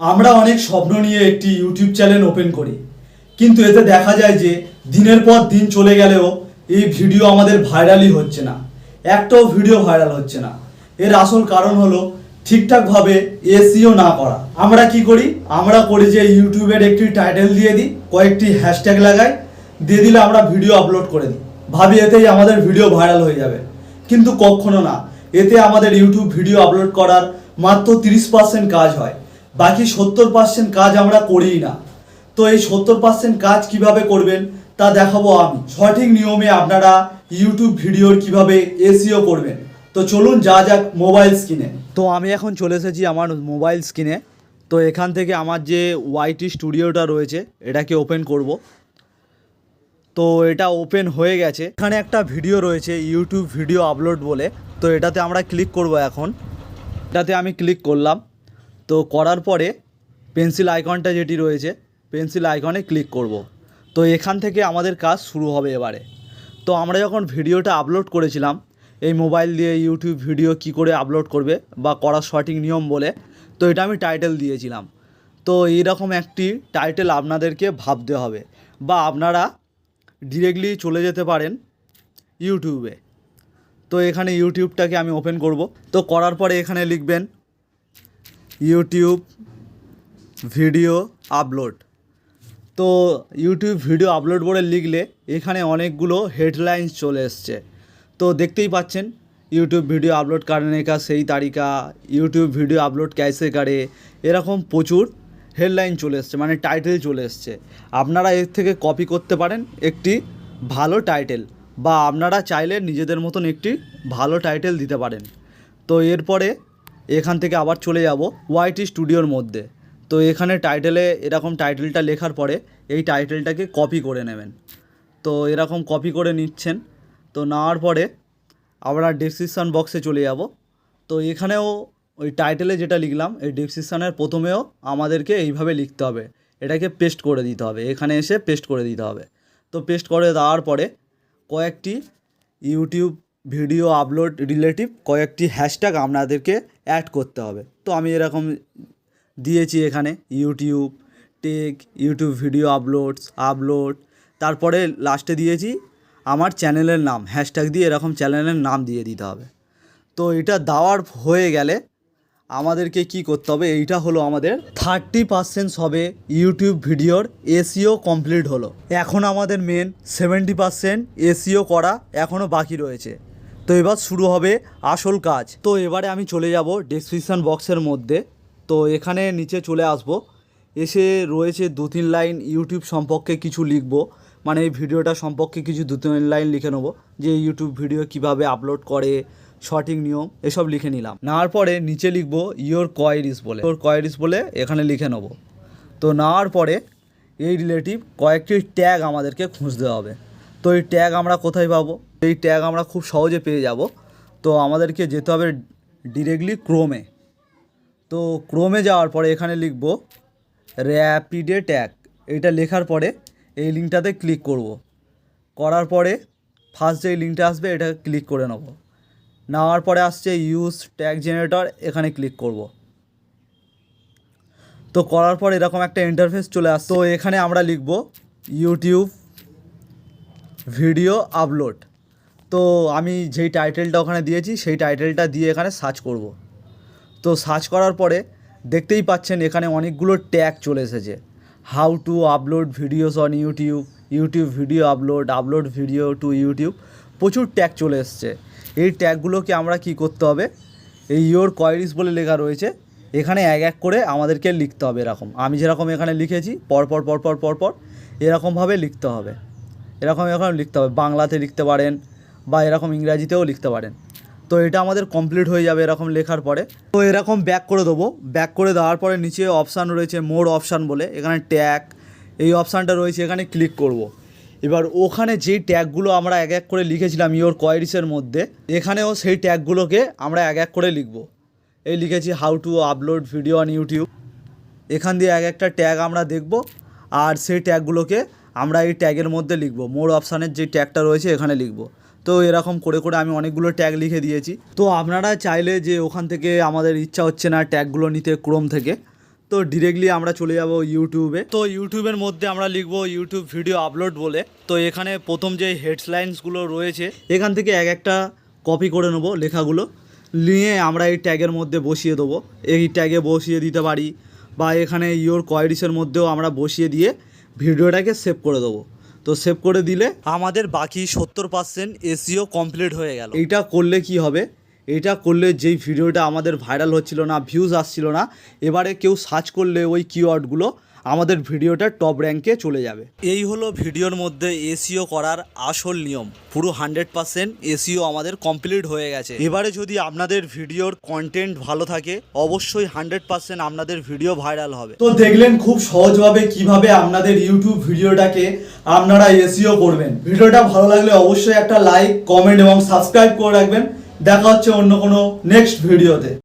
আমরা অনেক স্বপ্ন নিয়ে একটি ইউটিউব চ্যানেল ওপেন করি। কিন্তু এতে দেখা যায় যে দিনের পর দিন চলে গেলেও এই ভিডিও আমাদের ভাইরালই হচ্ছে না। একটাও ভিডিও ভাইরাল হচ্ছে না। এর আসল কারণ হলো ঠিকঠাকভাবে এসিও না করা। আমরা কি করি? আমরা করি যে ইউটিউবের একটি টাইটেল দিয়ে দিই, কয়েকটি হ্যাশট্যাগ লাগাই, দিয়ে দিলে আমরা ভিডিও আপলোড করে দিই। ভাবি এতেই আমাদের ভিডিও ভাইরাল হয়ে যাবে। কিন্তু কখনো না। এতে আমাদের ইউটিউব ভিডিও আপলোড করার মাত্র তিরিশ পার্সেন্ট কাজ হয়। বাকি সত্তর পার্সেন্ট কাজ আমরা করি না। তো এই সত্তর পার্সেন্ট কাজ কীভাবে করবেন তা দেখাবো আমি। সঠিক নিয়মে আপনারা ইউটিউব ভিডিওর কীভাবে এসিও করবেন। তো চলুন যা যাক মোবাইল স্ক্রিনে তো আমি এখন চলে এসেছি আমার মোবাইল স্ক্রিনে তো এখান থেকে আমার যে ওয়াইটি স্টুডিওটা রয়েছে, এটাকে ওপেন করব। তো এটা ওপেন হয়ে গেছে। এখানে একটা ভিডিও রয়েছে ইউটিউব ভিডিও আপলোড বলে। তো এটাতে আমরা ক্লিক করব এখন। এটাতে আমি ক্লিক করলাম। তো করার পরে পেন্সিল আইকনটা যেটি রয়েছে, পেন্সিল আইকনে ক্লিক করব। তো এখান থেকে আমাদের কাজ শুরু হবে এবারে। তো আমরা যখন ভিডিওটা আপলোড করেছিলাম, এই মোবাইল দিয়ে ইউটিউব ভিডিও কি করে আপলোড করবে বা করার সঠিক নিয়ম বলে, তো এটা আমি টাইটেল দিয়েছিলাম। তো এইরকম একটি টাইটেল আপনাদেরকে ভাবতে হবে বা আপনারা ডিরেক্টলি চলে যেতে পারেন ইউটিউবে। তো এখানে ইউটিউবটাকে আমি ওপেন করব। তো করার পরে এখানে লিখবেন ইউটিউব ভিডিও আপলোড। তো ইউটিউব ভিডিও আপলোড বলে লিখলে এখানে অনেকগুলো হেডলাইন চলে এসছে। তো দেখতেই পাচ্ছেন, ইউটিউব ভিডিও আপলোড কারণে কা সেই তারিকা ইউটিউব ভিডিও আপলোড ক্যাসে কারে, এরকম প্রচুর হেডলাইন চলে এসছে মানে টাইটেল চলে এসছে। আপনারা এর থেকে কপি করতে পারেন একটি ভালো টাইটেল, বা আপনারা চাইলে নিজেদের মতন একটি ভালো টাইটেল দিতে পারেন। তো এরপরে এখান থেকে আবার চলে যাব ওয়াইটি স্টুডিওর মধ্যে। তো এখানে টাইটেলে, এরকম টাইটেলটা লেখার পরে এই টাইটেলটাকে কপি করে নেবেন। তো এরকম কপি করে নিচ্ছেন। তো নেওয়ার পরে আমরা ডেসক্রিপশান বক্সে চলে যাব। তো এখানেও ওই টাইটেলে যেটা লিখলাম, এই ডেসক্রিপশানের প্রথমেও আমাদেরকে এইভাবে লিখতে হবে। এটাকে পেস্ট করে দিতে হবে। এখানে এসে পেস্ট করে দিতে হবে। তো পেস্ট করে দেওয়ার পরে কয়েকটি ইউটিউব ভিডিও আপলোড রিলেটিভ কয়েকটি হ্যাশট্যাগ আপনাদেরকে অ্যাড করতে হবে। তো আমি এরকম দিয়েছি এখানে YouTube, tech, YouTube video uploads, upload. তারপরে লাস্টে দিয়েছি আমার চ্যানেলের নাম। হ্যাশট্যাগ দিয়ে এরকম চ্যানেলের নাম দিয়ে দিতে হবে। তো এটা দেওয়ার হয়ে গেলে আমাদেরকে কি করতে হবে? এইটা হলো আমাদের থার্টি পার্সেন্ট হবে ইউটিউব ভিডিওর এসিও কমপ্লিট হলো। এখন আমাদের মেন সেভেন্টি পার্সেন্ট এসিও করা এখনও বাকি রয়েছে। তো এবার শুরু হবে আসল কাজ। তো এবারে আমি চলে যাব ডেসক্রিপশান বক্সের মধ্যে। তো এখানে নিচে চলে আসব। এসে রয়েছে দু তিন লাইন ইউটিউব সম্পর্কে কিছু লিখব। মানে এই ভিডিওটা সম্পর্কে কিছু দু তিন লাইন লিখে নেব যে ইউটিউব ভিডিও কীভাবে আপলোড করে, সঠিক নিয়ম, এসব লিখে নিলাম। নেওয়ার পরে নিচে লিখব ইয়োর কোয়ারিস বলে। ইয়োর কোয়ারিস বলে এখানে লিখে নেব। তো নেওয়ার পরে এই রিলেটিভ কয়েকটি ট্যাগ আমাদেরকে খুঁজতে হবে। তো এই ট্যাগ আমরা কোথায় পাবো? এই ট্যাগ আমরা খুব সহজে পেয়ে যাব। তো আমাদেরকে যেতে হবে ডিরেক্টলি ক্রোমে তো ক্রোমে যাওয়ার পরে এখানে লিখব র্যাপিডে ট্যাগ এইটা লেখার পরে এই লিঙ্কটাতে ক্লিক করব। করার পরে ফার্স্ট যে লিঙ্কটা আসবে, এটা ক্লিক করে নেব। নেওয়ার পরে আসছে ইউজ ট্যাগ জেনারেটর এখানে ক্লিক করব। তো করার পর এরকম একটা ইন্টারফেস চলে আসছে। তো এখানে আমরা লিখব ইউটিউব ভিডিও আপলোড তো আমি যেই টাইটেলটা ওখানে দিয়েছি, সেই টাইটেলটা দিয়ে এখানে সার্চ করব। তো সার্চ করার পরে দেখতেই পাচ্ছেন এখানে অনেকগুলো ট্যাগ চলে এসেছে। How to upload videos on YouTube YouTube video upload upload video to YouTube প্রচুর ট্যাগ চলে এসছে। এই ট্যাগগুলোকে আমরা কি করতে হবে? এই ইয়োর কোয়ারিস বলে লেখা রয়েছে, এখানে এক এক করে আমাদেরকে লিখতে হবে এরকম। আমি যেরকম এখানে লিখেছি পরপর পরপর পরপর এরকমভাবে লিখতে হবে। এরকম এরকম লিখতে হবে। বাংলাতে লিখতে পারেন বা এরকম ইংরাজিতেও লিখতে পারেন। তো এটা আমাদের কমপ্লিট হয়ে যাবে এরকম লেখার পরে। তো এরকম ব্যাক করে দেবো। ব্যাক করে দেওয়ার পরে নিচে অপশান রয়েছে মোর অপশান বলে। এখানে ট্যাগ এই অপশানটা রয়েছে, এখানে ক্লিক করব। এবার ওখানে যেই ট্যাগগুলো আমরা এক এক করে লিখেছিলাম ইওর কোয়ারিসের মধ্যে, এখানেও সেই ট্যাগগুলোকে আমরা এক এক করে লিখব। এই লিখেছি how to upload video on YouTube এখান দিয়ে এক একটা ট্যাগ আমরা দেখব, আর সেই ট্যাগগুলোকে আমরা এই ট্যাগের মধ্যে লিখব। মোর অপশানের যে ট্যাগটা রয়েছে, এখানে লিখব। তো এরকম করে করে আমি অনেকগুলো ট্যাগ লিখে দিয়েছি। তো আপনারা চাইলে যে ওখান থেকে আমাদের ইচ্ছা হচ্ছে না ট্যাগগুলো নিতে ক্রোম থেকে, তো ডিরেক্টলি আমরা চলে যাব ইউটিউবে তো ইউটিউবের মধ্যে আমরা লিখব ইউটিউব ভিডিও আপলোড বলে। তো এখানে প্রথম যে হেডলাইন্সগুলো রয়েছে, এখান থেকে এক একটা কপি করে নেব লেখাগুলো। নিয়ে আমরা এই ট্যাগের মধ্যে বসিয়ে দেবো। এই ট্যাগে বসিয়ে দিতে পারি বা এখানে ইওর কোয়ারিসের মধ্যেও আমরা বসিয়ে দিয়ে ভিডিওটাকে সেভ করে দেবো। তো সেভ করে দিলে? আমাদের বাকি সত্তর পার্সেন্ট এসিও কমপ্লিট হয়ে গেল। এটা করলে কি হবে? এটা করলে যেই ভিডিওটা আমাদের ভাইরাল হচ্ছিল না ভিউজ আসছিল না এবারে কেউ সার্চ করলে ওই কিওয়ার্ডগুলো আমাদের ভিডিওটা টপ র্যাঙ্কে চলে যাবে। এই হলো ভিডিওর মধ্যে এসিও করার আসল নিয়ম। পুরো হান্ড্রেড পার্সেন্ট এসিও আমাদের কমপ্লিট হয়ে গেছে। এবারে যদি আপনাদের ভিডিওর কন্টেন্ট ভালো থাকে অবশ্যই হান্ড্রেড পার্সেন্ট আপনাদের ভিডিও ভাইরাল হবে। তো দেখলেন খুব সহজভাবে কীভাবে আপনাদের ইউটিউব ভিডিওটাকে আপনারা এসিও করবেন। ভিডিওটা ভালো লাগলে অবশ্যই একটা লাইক কমেন্ট এবং সাবস্ক্রাইব করে রাখবেন। দেখা হচ্ছে অন্য কোনো নেক্সট ভিডিওতে